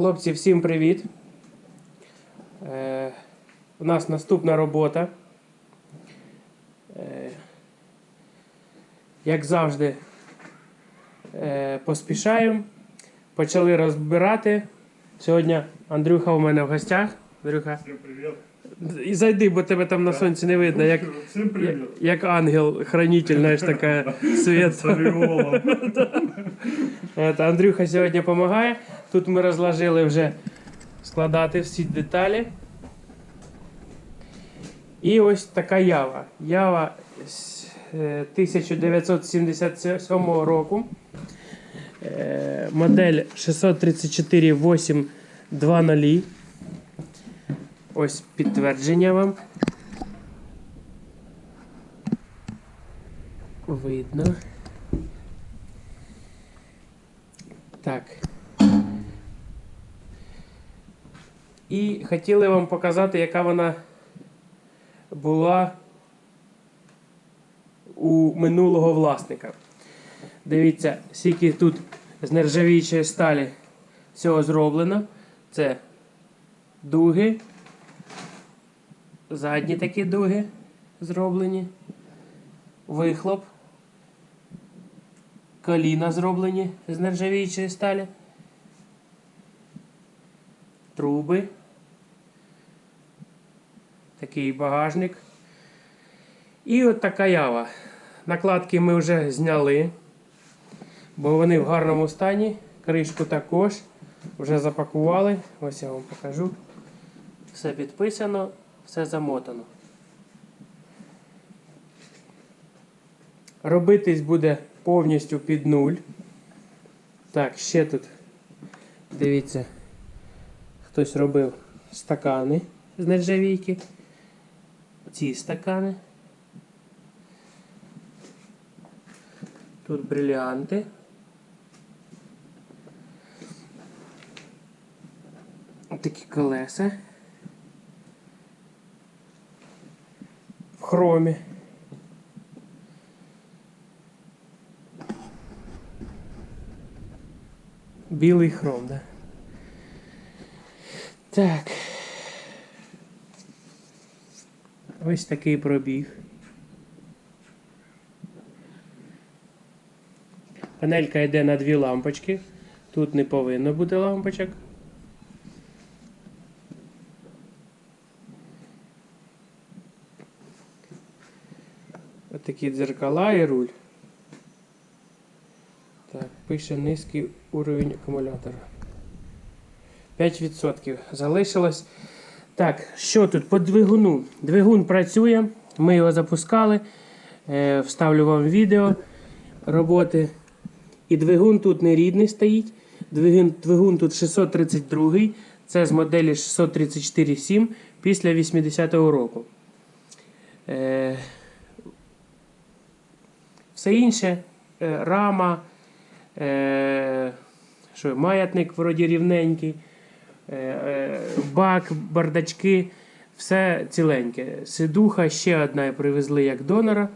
Хлопці, всім привіт. Е, у нас наступна робота. Е, як завжди, е, поспішаємо. Почали розбирати. Сьогодні Андрюха у мене в гостях. Андрюха, Всем привет. і зайди, бо тебе там на сонці не видно, як, Всем як, як ангел, хранитель, знаєш, така світ. Андрюха сьогодні допомагає. Тут ми розложили вже складати всі деталі. І ось така ява. Ява з е, 1977 року. Е, Модель 634-820. Ось підтвердження вам. Видно. Так. І хотіли вам показати, яка вона була у минулого власника. Дивіться, скільки тут з нержавіючої сталі всього зроблено. Це дуги. Задні такі дуги зроблені. Вихлоп. Коліна зроблені з нержавіючої сталі. Труби. Такий багажник. І от така ява. Накладки ми вже зняли, бо вони в гарному стані. Кришку також. Вже запакували. Ось я вам покажу. Все підписано, все замотано. Робитись буде повністю під нуль. Так, ще тут. Дивіться, хтось робив стакани з нержавійки. Ці стакани. Тут бриліанти. Такі колеса. В хромі. Білий хром, да? Так. Ось такий пробіг. Панелька йде на дві лампочки. Тут не повинно бути лампочок. Ось такі дзеркала і руль. Так, пише низький уровень акумулятора. 5% залишилось. Так, що тут по двигуну? Двигун працює, ми його запускали. Е, вставлю вам відео роботи. І двигун тут не рідний стоїть. Двигун, двигун тут 632 це з моделі 634.7 після 80-го року. Е, все інше е, рама, що, маятник вроді рівненький, бак, бардачки, все ціленьке. Сидуха ще одна привезли як донора.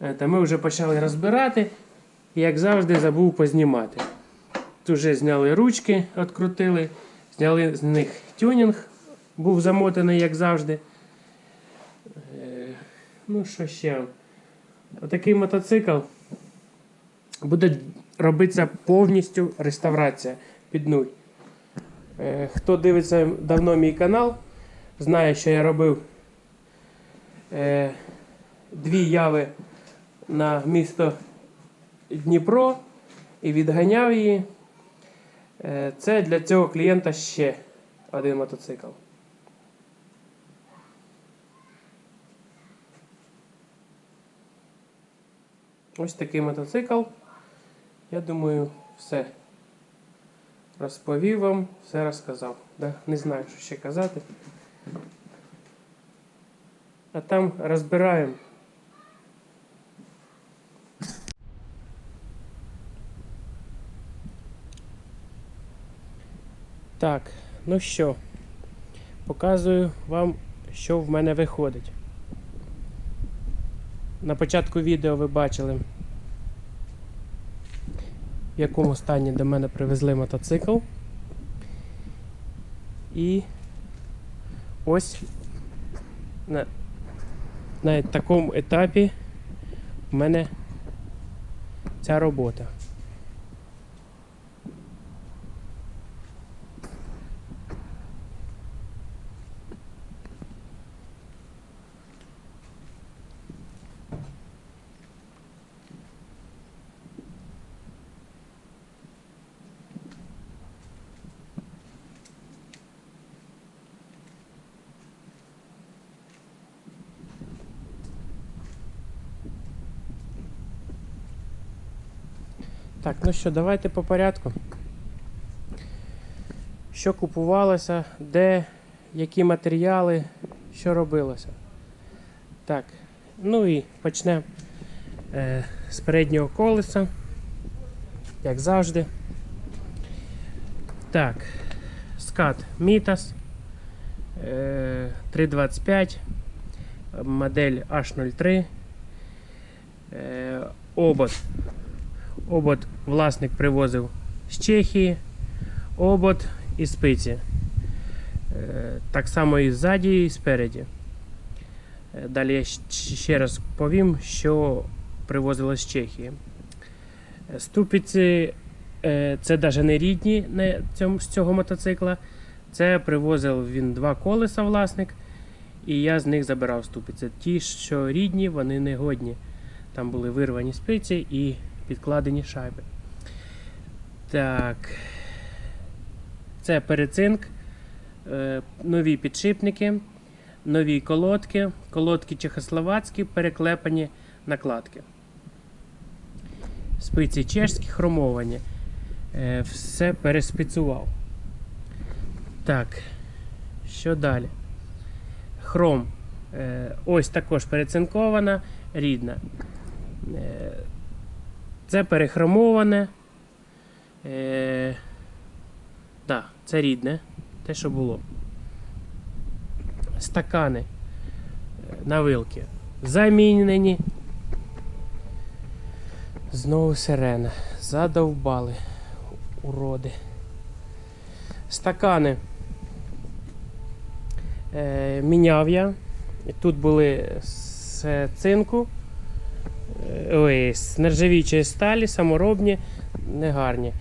Е, Та ми вже почали розбирати. І, як завжди, забув познімати. Тут вже зняли ручки, відкрутили, зняли з них тюнінг, був замотаний, як завжди. Е, Ну, що ще? Отакий мотоцикл буде робитися повністю реставрація під нуль. Е, Хто дивиться давно мій канал, знає, що я робив е, дві яви на місто Дніпро і відганяв її. Е, Це для цього клієнта ще один мотоцикл. Ось такий мотоцикл. Я думаю, все. Розповів вам, все розказав. Да? Не знаю, що ще казати. А там розбираємо. Так, ну що, показую вам, що в мене виходить. На початку відео ви бачили, в якому стані до мене привезли мотоцикл. І ось на, на такому етапі в мене ця робота. Так, ну що, давайте по порядку. Що купувалося, де, які матеріали, що робилося. Так, ну і почнемо е, з переднього колеса, як завжди. Так, скат е, 325, модель H03, е, обод Обод власник привозив з Чехії, обод і спиці. Е, Так само і ззаді, і спереді. Е, Далі я ще раз повім, що привозило з Чехії. Е, Ступиці це навіть не рідні з цього мотоцикла. Це привозив він два колеса власник, і я з них забирав ступиці. Ті, що рідні, вони не годні. Там були вирвані спиці і підкладені шайби. Так. Це перецинк, е, нові підшипники, нові колодки, колодки чехословацькі, переклепані накладки. Спиці чешські, хромовані. Е, Все переспецував. Так. Що далі? Хром. Е, Ось також перецинкована, рідна. Це перехромоване. Е, да, це рідне, те, що було. Стакани е, на вилки. Замінені. Знову сирена. Задовбали. Уроди. Стакани. Е, міняв я. Тут були з цинку. Е, Ой, з нержавічої сталі, саморобні, негарні.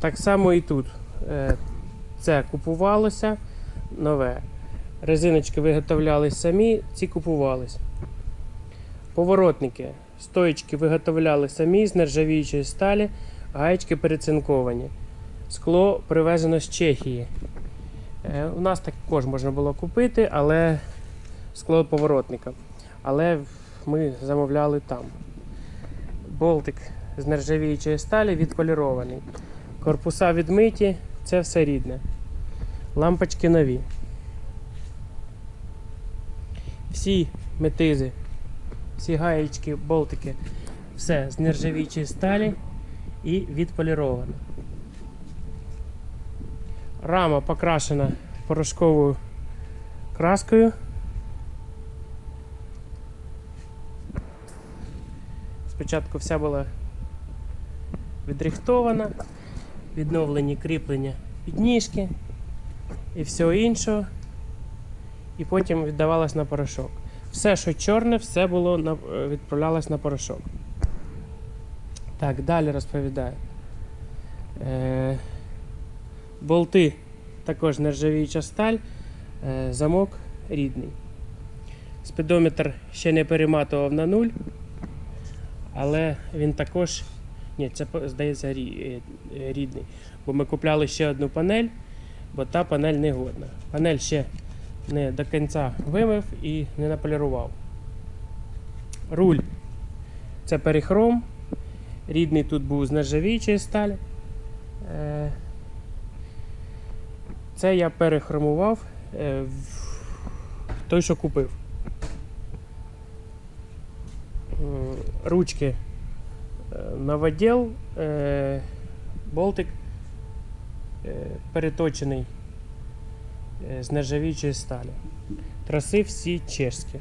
Так само і тут. Е, Це купувалося нове. Резиночки виготовлялись самі, ці купувались. Поворотники. Стоїчки виготовляли самі з нержавіючої сталі, гаєчки перецинковані. Скло привезено з Чехії. Е, У нас також можна було купити, але скло поворотника. Але ми замовляли там. Болтик з нержавіючої сталі відполірований. Корпуса відмиті, це все рідне. Лампочки нові. Всі метизи, всі гаєчки, болтики, все з нержавіючої сталі і відполіровано. Рама покрашена порошковою краскою. Спочатку вся була відрихтована, відновлені кріплення підніжки і всього іншого. І потім віддавалось на порошок. Все, що чорне, все було на, е, відправлялось на порошок. Так, далі розповідаю. Е, болти також нержавіюча сталь, е, замок рідний. Спідометр ще не перематував на нуль, але він також. Ні, це здається е, рідний. Бо ми купляли ще одну панель, бо та панель не годна. Панель ще не до кінця вимив і не наполірував. Руль це перехром. Рідний тут був з нержавіючої сталі. Е, Це я перехромував е, той, що купив. Ручки е, новоділ, е, болтик е, переточений з нержавіючої сталі. Траси всі чешські.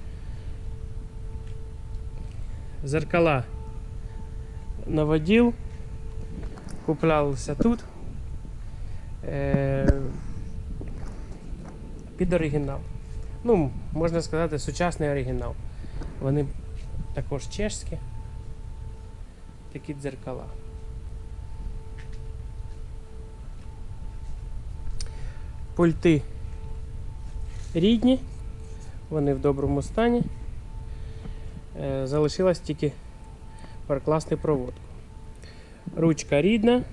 Зеркала новоділ. Куплялися тут. Е, під оригінал. Ну, можна сказати, сучасний оригінал. Вони також чешські. Такі дзеркала. Пульти рідні, вони в доброму стані. Е, Залишилось тільки перекласти проводку. Ручка рідна,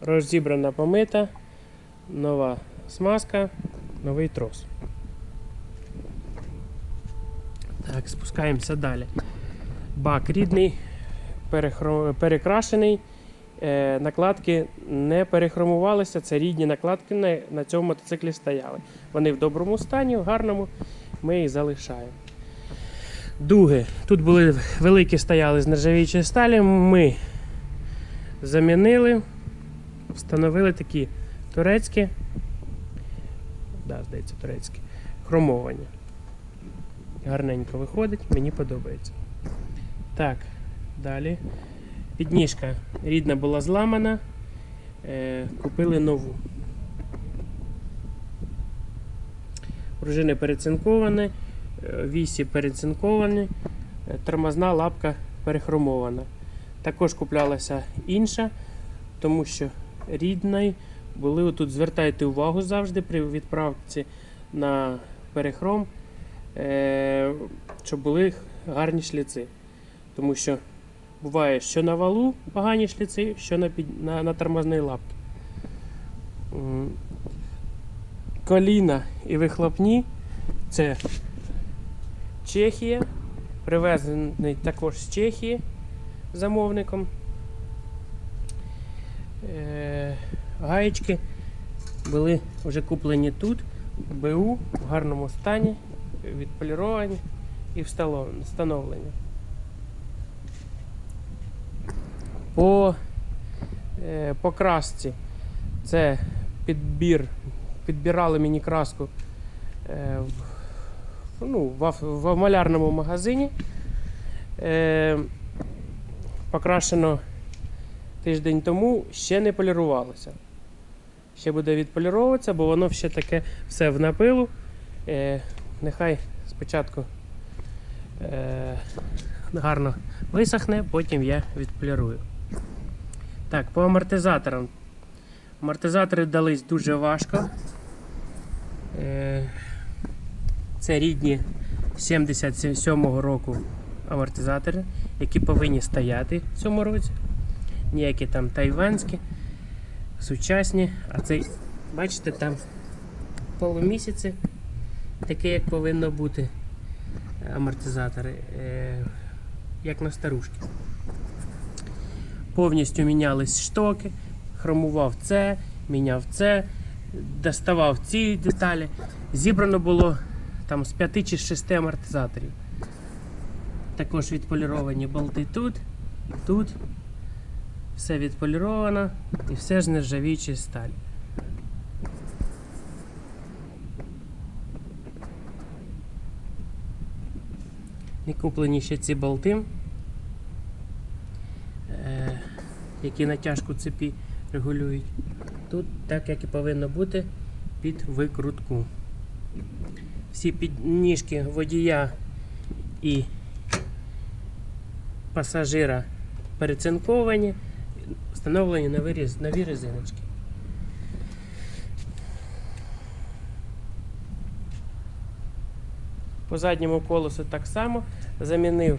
розібрана помита, нова смазка, новий трос. Так, спускаємося далі. Бак рідний, перехро- перекрашений. Е, накладки не перехромувалися, це рідні накладки на, на цьому мотоциклі стояли. Вони в доброму стані, в гарному, ми їх залишаємо. Дуги. Тут були великі стояли з нержавіючої сталі. Ми замінили, встановили такі турецькі, да, здається, турецькі, хромовані. Гарненько виходить, мені подобається. Так, далі. Підніжка рідна була зламана. Е, купили нову. Пружини перецинковані, е, вісі перецинковані, е, тормозна лапка перехромована. Також куплялася інша, тому що рідної були отут. Звертайте увагу завжди при відправці на перехром, щоб були гарні шліци. Тому що буває, що на валу погані шліци, що на, під... на, на тормозній лапці. Коліна і вихлопні це Чехія, привезений також з Чехії замовником. Е, гаєчки були вже куплені тут, БУ, в гарному стані, відполіровані і встановлені. По, е, по красці це підбір, підбирали мені краску е, ну, в, малярному магазині. Е, покрашено тиждень тому, ще не полірувалося. Ще буде відполіровуватися, бо воно ще таке все в напилу. Нехай спочатку е, гарно висохне, потім я відполірую. Так, по амортизаторам. Амортизатори дались дуже важко. Е, Це рідні 77-го року амортизатори, які повинні стояти в цьому році. Ніякі там тайванські, сучасні, а цей, бачите, там полумісяці, таке, як повинно бути амортизатори, е, як на старушки. Повністю мінялись штоки, хромував це, міняв це, доставав ці деталі. Зібрано було там з 5 чи з 6 амортизаторів. Також відполіровані болти тут, тут. Все відполіровано і все ж нержавіючої сталі. Не куплені ще ці болти, е, які натяжку цепі регулюють. Тут так, як і повинно бути, під викрутку. Всі підніжки водія і пасажира перецинковані, встановлені нові, нові резиночки. По задньому колесу так само замінив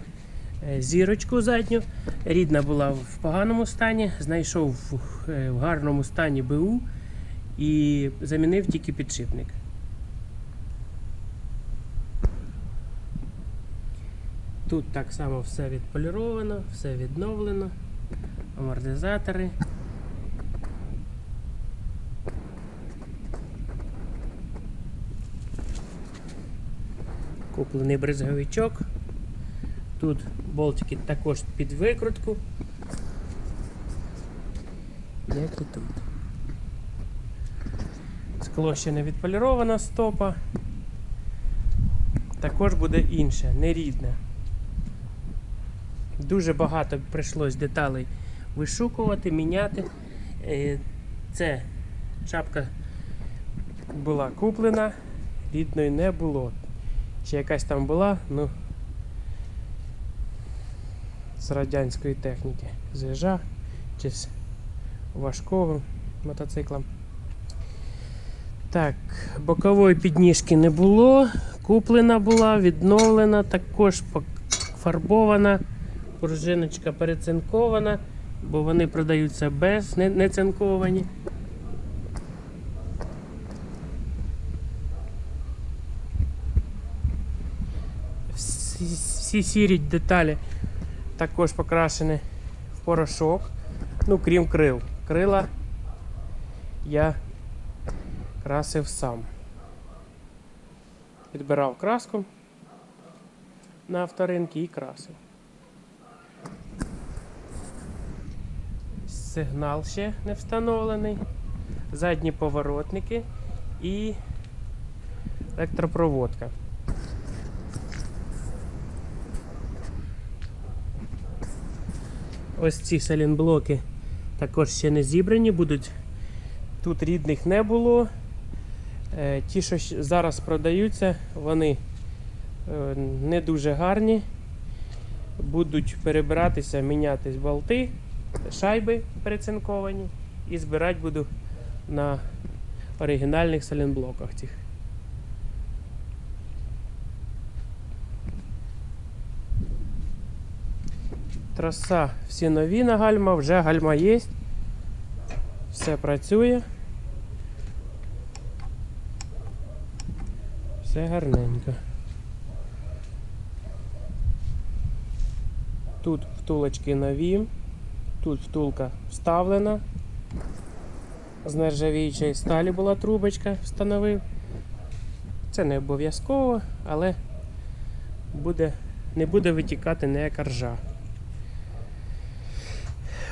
е, зірочку задню. Рідна була в поганому стані, знайшов е, в гарному стані БУ і замінив тільки підшипник. Тут так само все відполіровано, все відновлено, амортизатори. Куплений бризговичок. Тут болтики також під викрутку. Як і тут. Скло ще не відполірована стопа. Також буде інше, нерідне. Дуже багато прийшлось деталей вишукувати, міняти. Е, Це шапка була куплена рідної не було. Чи якась там була, ну з радянської техніки. З їжа чи з важкого мотоцикла. Так, бокової підніжки не було. Куплена була, відновлена, також пофарбована. Пружиночка перецинкована, бо вони продаються без не, не цинковані. Всі, сірі деталі також покрашені в порошок. Ну, крім крил. Крила я красив сам. Підбирав краску на авторинки і красив. Сигнал ще не встановлений. Задні поворотники і електропроводка. Ось ці салінблоки також ще не зібрані, будуть. Тут рідних не було. Е, Ті, що зараз продаються, вони е, не дуже гарні. Будуть перебиратися, мінятись болти, шайби перецинковані і збирати буду на оригінальних салінблоках цих. Траса всі нові на гальма, вже гальма є. Все працює. Все гарненько. Тут втулочки нові, тут втулка вставлена. З нержавіючої сталі була трубочка, встановив. Це не обов'язково, але буде, не буде витікати ніяка ржа.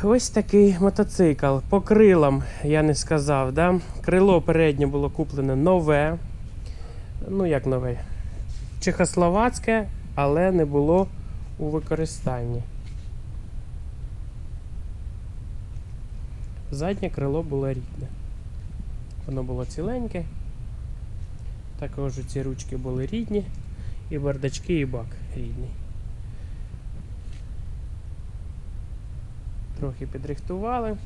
Ось такий мотоцикл. По крилам я не сказав. Да? Крило переднє було куплене нове. Ну, як нове? Чехословацьке, але не було у використанні. Заднє крило було рідне. Воно було ціленьке. Також ці ручки були рідні. І бардачки, і бак рідний. Трохи підрихтували.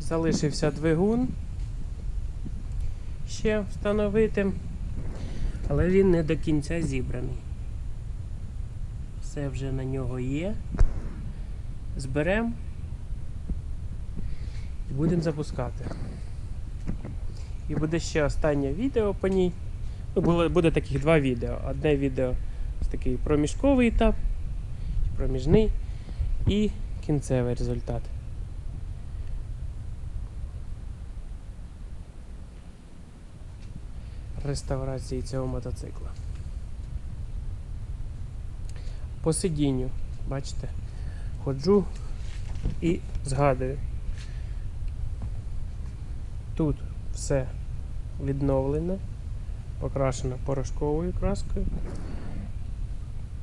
Залишився двигун ще встановити, але він не до кінця зібраний. Все вже на нього є. Зберемо будемо запускати. І буде ще останнє відео по ній. Ну, було, буде таких два відео. Одне відео з такий проміжковий етап, проміжний і кінцевий результат. Реставрації цього мотоцикла. По сидінню, бачите, ходжу і згадую. Тут все відновлене, покрашено порошковою краскою.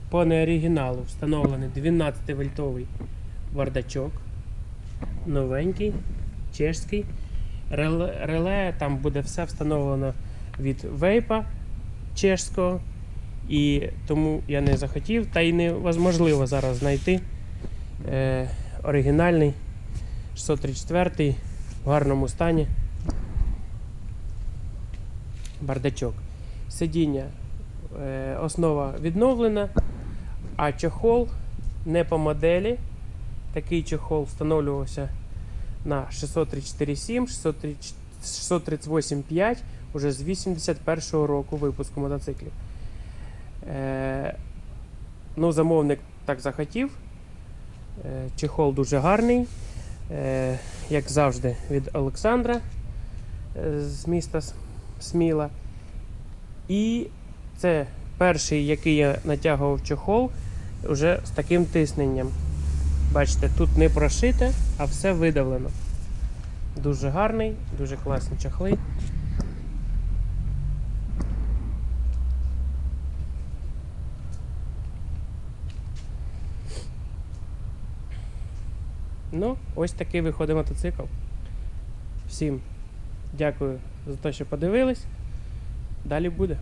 По неоригіналу встановлений 12 вольтовий бардачок. Новенький, чешський. Реле, там буде все встановлено від вейпа чешського. І тому я не захотів, та й невозможливо зараз знайти е, оригінальний 634 в гарному стані бардачок. Сидіння е, основа відновлена, а чохол не по моделі. Такий чохол встановлювався на 634.7, 638.5 уже з 81-го року випуску мотоциклів. Е, ну, замовник так захотів. Е, чехол дуже гарний, е, як завжди, від Олександра е, з міста сміла. І це перший, який я натягував чохол, вже з таким тисненням. Бачите, тут не прошите, а все видавлено. Дуже гарний, дуже класні чохли. Ну, ось такий виходить мотоцикл. Всім дякую за те, що подивились. Далі буде.